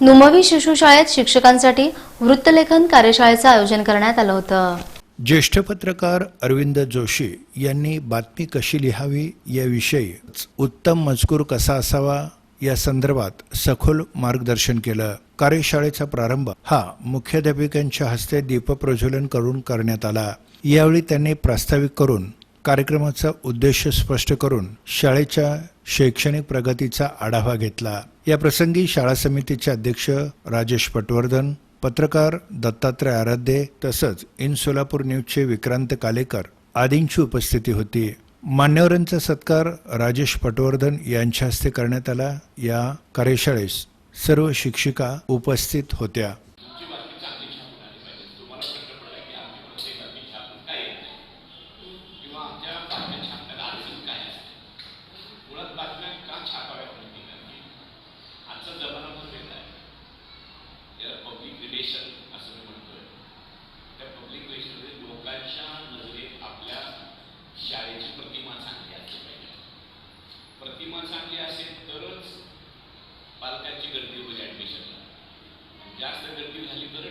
नुमवी शिशुशाळेत शिक्षकांसाठी वृत्तलेखन कार्यशाळेचं आयोजन करण्यात आलं होतं. ज्येष्ठ पत्रकार अरविंद जोशी यांनी बातमी कशी लिहावी याविषयी उत्तम मजकूर कसा असावा या संदर्भात सखोल मार्गदर्शन केलं. कार्यशाळेचा प्रारंभ हा मुख्याध्यापिकांच्या हस्ते दीपप्रज्वलन करून करण्यात आला. यावेळी त्यांनी प्रास्ताविक करून कार्यक्रमाचा उद्देश स्पष्ट करून शाळेच्या शैक्षणिक प्रगतीचा आढावा घेतला. या प्रसंगी शाळा समितीचे अध्यक्ष राजेश पटवर्धन पत्रकार दत्तात्रय आराध्ये तसंच इन सोलापूर न्यूजचे विक्रांत कालेकर आदींची उपस्थिती होती. मान्यवरांचा सत्कार राजेश पटवर्धन यांच्या हस्ते करण्यात आला. या कार्यशाळेस सर्व शिक्षिका उपस्थित होत्या. चांगली असेल तरच पालकांची गर्दी होईल ॲडमिशनला जास्त गर्दी झाली तर